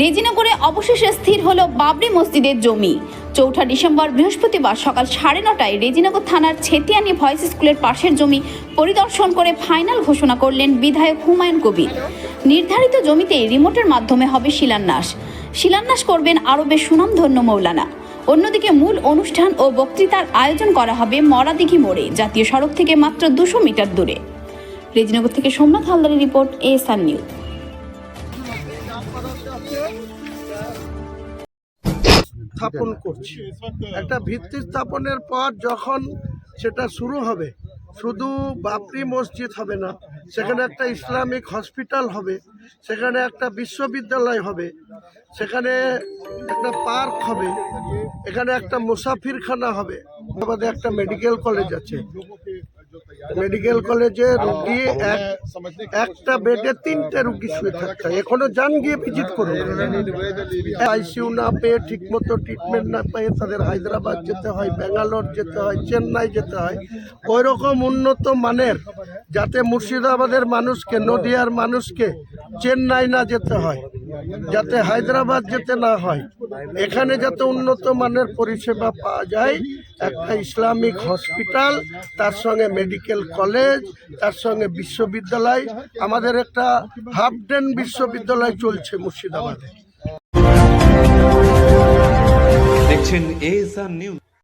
রেজিনগরে অবশেষে স্থির হলো বাবরি মসজিদের জমি। চৌঠা ডিসেম্বর বৃহস্পতিবার সকাল সাড়ে নটায় রেজিনগর থানার ছেতিয়ানি ভয়েস স্কুলের পাশের জমি পরিদর্শন করে ফাইনাল ঘোষণা করলেন বিধায়ক হুমায়ুন কবির। নির্ধারিত জমিতে রিমোটের মাধ্যমে হবে শিলান্যাস। শিলান্যাস করবেন আরবের সুনামধন্য মৌলানা। অন্যদিকে মূল অনুষ্ঠান ও বক্তৃতার আয়োজন করা হবে মরাদিঘি মোড়ে, জাতীয় সড়ক থেকে মাত্র দুশো মিটার দূরে। রেজিনগর থেকে সোমনাথ হালদারের রিপোর্ট এএসআর নিউজ। স্থাপন করছি। একটা ভিত্তি স্থাপনের পর যখন সেটা শুরু হবে, শুধু বাপরি মসজিদ হবে না, সেখানে একটা ইসলামিক হসপিটাল হবে, সেখানে একটা বিশ্ববিদ্যালয় হবে, সেখানে একটা পার্ক হবে, এখানে একটা মুসাফিরখানা হবে আমাদের একটা মেডিকেল কলেজ আছে। মেডিকেল কলেজে রুগী এক একটা বেডে তিনটে রুগী শুয়ে থাকতে হয়। এখনও যান গিয়ে ভিজিট করুন। আইসিইউ না পেয়ে ঠিকমতো ট্রিটমেন্ট না পেয়ে তাদের হায়দ্রাবাদ যেতে হয় ব্যাঙ্গালোর যেতে হয় চেন্নাই যেতে হয়। ওই রকম উন্নত মানের যাতে মুর্শিদাবাদের মানুষকে নদিয়ার মানুষকে চেন্নাই না যেতে হয়। যাতে হায়দ্রাবাদ যেতে না হয়। এখানে যাতে উন্নত মানের পরিষেবা পাওয়া যায়, একটা ইসলামিক হসপিটাল, তার সঙ্গে মেডিকেল কলেজ, তার সঙ্গে বিশ্ববিদ্যালয়, আমাদের একটা হাফ ডেন বিশ্ববিদ্যালয় চলছে মুর্শিদাবাদে। দেখছেন নিউজ